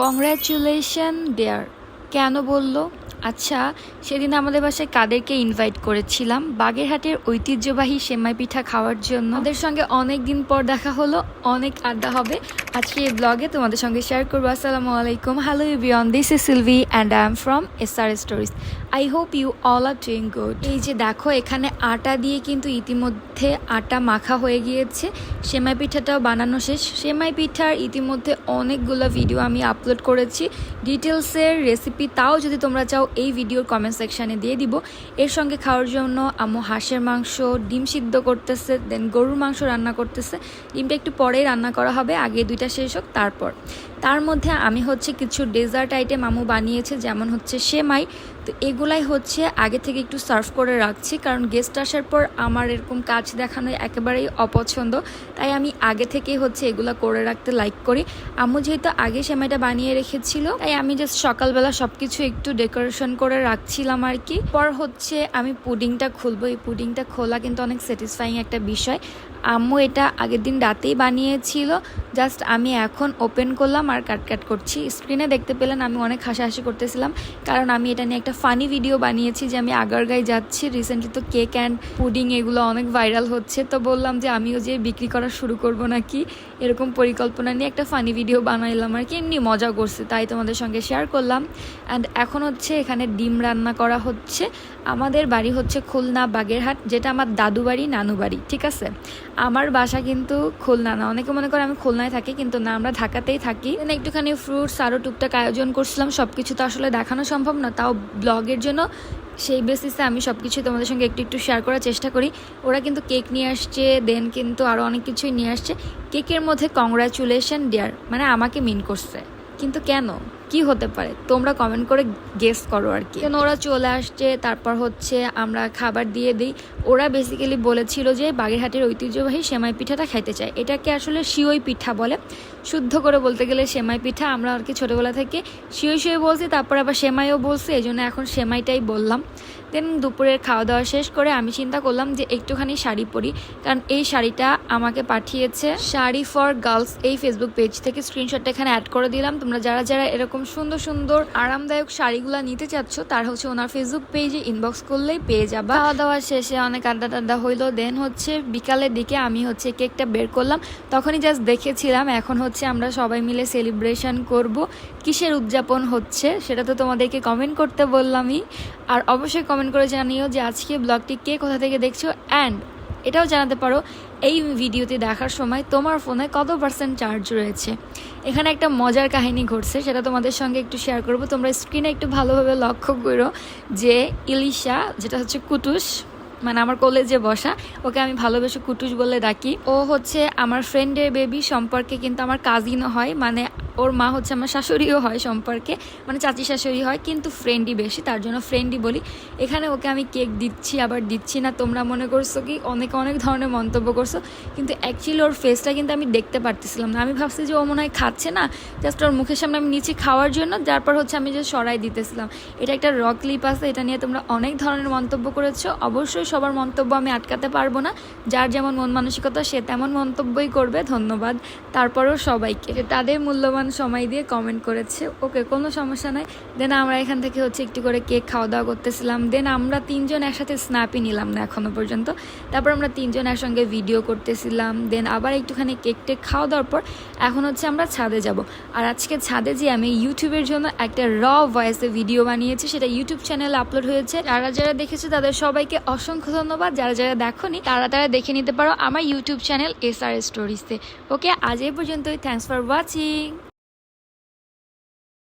Congratulation দেয়ার কেন বলল? আচ্ছা সেদিন আমাদের বাসায় কাদেরকে ইনভাইট করেছিলাম। বাগেরহাটের ঐতিহ্যবাহী সেমাই পিঠা খাওয়ার জন্য। ওদের সঙ্গে অনেক দিন পর দেখা হলো, অনেক আড্ডা হবে। আজকে এই ব্লগে তোমাদের সঙ্গে শেয়ার করব। আসসালামু আলাইকুম। Hello বিয়ন this is Silvi and I am from S R stories I hope you all are doing good এই যে দেখো, এখানে আটা দিয়ে কিন্তু ইতিমধ্যে আটা মাখা হয়ে গিয়েছে। সেমাই পিঠাটাও বানানো শেষ। সেমাই পিঠার ইতিমধ্যে অনেকগুলো ভিডিও আমি আপলোড করেছি। ডিটেলসের রেসিপি তাও যদি তোমরা চাও, এই ভিডিওর কমেন্ট সেকশানে দিয়ে দিব। এর সঙ্গে খাওয়ার জন্য আম্মু হাঁসের মাংস, ডিম সিদ্ধ করতেছে দেন গরুর মাংস রান্না করতেছে। ডিমটা একটু পরেই রান্না করা হবে, আগে দুইটা শেষ হোক, তারপর। তার মধ্যে আমি হচ্ছে কিছু ডেজার্ট আইটেম আমু বানিয়েছে, যেমন হচ্ছে সেমাই। তো এগুলাই হচ্ছে আগে থেকে একটু সার্ভ করে রাখছি, কারণ গেস্ট আসার পর আমার এরকম কাজ দেখানো একেবারেই অপছন্দ। তাই আমি আগে থেকেই হচ্ছে এগুলো করে রাখতে লাইক করি। আম্মু যেহেতু আগে সেমাইটা বানিয়ে রেখেছিল, তাই আমি জাস্ট সকালবেলা সব কিছু একটু ডেকোরেশন করে রাখছিলাম আর কি। পর হচ্ছে আমি পুডিংটা খুলবো। এই পুডিংটা খোলা কিন্তু অনেক স্যাটিসফাইং একটা বিষয়। আম্মু এটা আগের দিন রাতেই বানিয়েছিল। জাস্ট আমি এখন ওপেন করলাম আর কাট কাট করছি। স্ক্রিনে দেখতে পেলেন আমি অনেক হাসাহাসি করতেছিলাম। কারণ আমি এটা নিয়ে একটা ফানি ভিডিও বানিয়েছি যে আমি আগারগাঁয় যাচ্ছি। রিসেন্টলি তো কেক অ্যান্ড পুডিং এগুলো অনেক ভাইরাল হচ্ছে। তো বললাম যে আমিও যে বিক্রি করা শুরু করব নাকি? এরকম পরিকল্পনা নিয়ে একটা ফানি ভিডিও বানাইলাম আর কি। এমনি মজা করছে, তাই তোমাদের সঙ্গে শেয়ার করলাম। অ্যান্ড এখন হচ্ছে এখানে ডিম রান্না করা হচ্ছে। আমাদের বাড়ি হচ্ছে খুলনা বাগেরহাট, যেটা আমার দাদু বাড়ি, নানু বাড়ি, ঠিক আছে? আমার বাসা কিন্তু খুলনা না। অনেকে মনে করে আমি খুলনায় থাকি, কিন্তু না, আমরা ঢাকাতেই থাকি। একটুখানি ফ্রুটস আরও টুকটাক আয়োজন করছিলাম সব কিছু তো আসলে দেখানো সম্ভব না। তাও ব্লগের জন্য সেই বেসিসে আমি সব কিছু তোমাদের সঙ্গে একটু একটু শেয়ার করার চেষ্টা করি। ওরা কিন্তু কেক নিয়ে আসছে দেন কিন্তু আরও অনেক কিছুই নিয়ে আসছে। কেকের মধ্যে কংগ্রাচুলেশন ডিয়ার মানে আমাকে মিন করছে। কিন্তু কেন? কি হতে পারে? তোমরা কমেন্ট করে গেস করো আর কি। ওরা চলে আসছে? তারপর হচ্ছে আমরা খাবার দিয়ে দিই। ওরা বেসিক্যালি বলেছিল যে বাগেরহাটের ঐতিহ্যবাহী সেমাই পিঠাটা খাইতে চায়। এটাকে আসলে শিওই পিঠা বলে। শুদ্ধ করে বলতে গেলে সেমাই পিঠা আমরা আর কি ছোটোবেলা থেকে শিওই শিওই বলছি, তারপর আবার সেমাইও বলছি এই জন্য এখন সেমাইটাই বললাম। দেন দুপুরের খাওয়া দাওয়া শেষ করে আমি চিন্তা করলাম যে একটুখানি শাড়ি পরি। কারণ এই শাড়িটা আমাকে পাঠিয়েছে শাড়ি ফর গার্লস এই ফেসবুক পেজ থেকে। স্ক্রিনশটটা এখানে অ্যাড করে দিলাম। তোমরা যারা যারা এরকম সুন্দর সুন্দর আরামদায়ক শাড়িগুলো নিতে চাচ্ছ, তার হচ্ছে ওনার ফেসবুক পেজে ইনবক্স করলেই পেয়ে যাবা। খাওয়া দাওয়া শেষে অনেক আড্ডা টাড্ডা হইল। দেন হচ্ছে বিকালের দিকে আমি হচ্ছে কেকটা বের করলাম। তখনই জাস্ট দেখেছিলাম, এখন হচ্ছে আমরা সবাই মিলে সেলিব্রেশন করব। কিসের উদযাপন হচ্ছে, সেটা তো তোমাদেরকে কমেন্ট করতে বললামই। আর অবশ্যই কমেন্ট করে জানিও যে আজকে ব্লগটি কে কোথা থেকে দেখছ অ্যান্ড এটাও জানাতে পারো, এই ভিডিওতে দেখার সময় তোমার ফোনে কত পার্সেন্ট চার্জ রয়েছে। এখানে একটা মজার কাহিনী ঘটছে, সেটা তোমাদের সঙ্গে একটু শেয়ার করব। তোমরা স্ক্রিনে একটু ভালোভাবে লক্ষ্য করো যে ইলিশা, যেটা হচ্ছে কুটুস মানে আমার কলেজে বসা, ওকে আমি ভালোবেসে কুটুস বলে ডাকি। ও হচ্ছে আমার ফ্রেন্ডের বেবি সম্পর্কে কিন্তু আমার কাজিনও হয় মানে ওর মা হচ্ছে আমার শাশুড়িও হয় সম্পর্কে মানে চাচি শাশুড়ি হয়, কিন্তু ফ্রেন্ডই বেশি, তার জন্য ফ্রেন্ডই বলি। এখানে ওকে আমি কেক দিচ্ছি, আবার দিচ্ছি না, তোমরা মনে করছ কি, অনেক অনেক ধরনের মন্তব্য করছ, কিন্তু অ্যাকচুয়ালি ওর ফেসটা কিন্তু আমি দেখতে পারতেছিলাম না। আমি ভাবছি যে ও মনে হয় খাচ্ছে না জাস্ট ওর মুখের সামনে আমি নিচে খাওয়ার জন্য তারপর হচ্ছে আমি যে সরাই দিতেছিলাম। এটা একটা রক ক্লিপ আছে, এটা নিয়ে তোমরা অনেক ধরনের মন্তব্য করেছ, অবশ্যই সবার মন্তব্য আমি আটকাতে পারব না। যার যেমন মন মানসিকতা, সে তেমন মন্তব্যই করবে, ধন্যবাদ। তারপরেও সবাইকে। তাদের মূল্যবান সময় দিয়ে কমেন্ট করেছে। ওকে, কোনো সমস্যা নাই। দেন আমরা এখান থেকে হচ্ছে একটু করে কেক খাওয়া দাওয়া করতেছিলাম। দেন আমরা তিনজন একসাথে স্ন্যাপই নিলাম না এখনও পর্যন্ত। তারপর আমরা তিনজন একসঙ্গে ভিডিও করতেছিলাম। দেন আবার একটুখানি কেক টেক খাওয়া দাওয়ার পর এখন হচ্ছে আমরা ছাদে যাব। আর আজকে ছাদে যে আমি ইউটিউবের জন্য একটা র ভয়েসে ভিডিও বানিয়েছি, সেটা ইউটিউব চ্যানেলে আপলোড হয়েছে। যারা যারা দেখেছে, তাদের সবাইকে অসংখ্য ধন্যবাদ। যারা যারা দেখোনি, তারা তারা দেখে নিতে পারো আমার ইউটিউব চ্যানেল এস আর স্টোরিজতে ওকে, আজ এই পর্যন্তই। Thanks for watching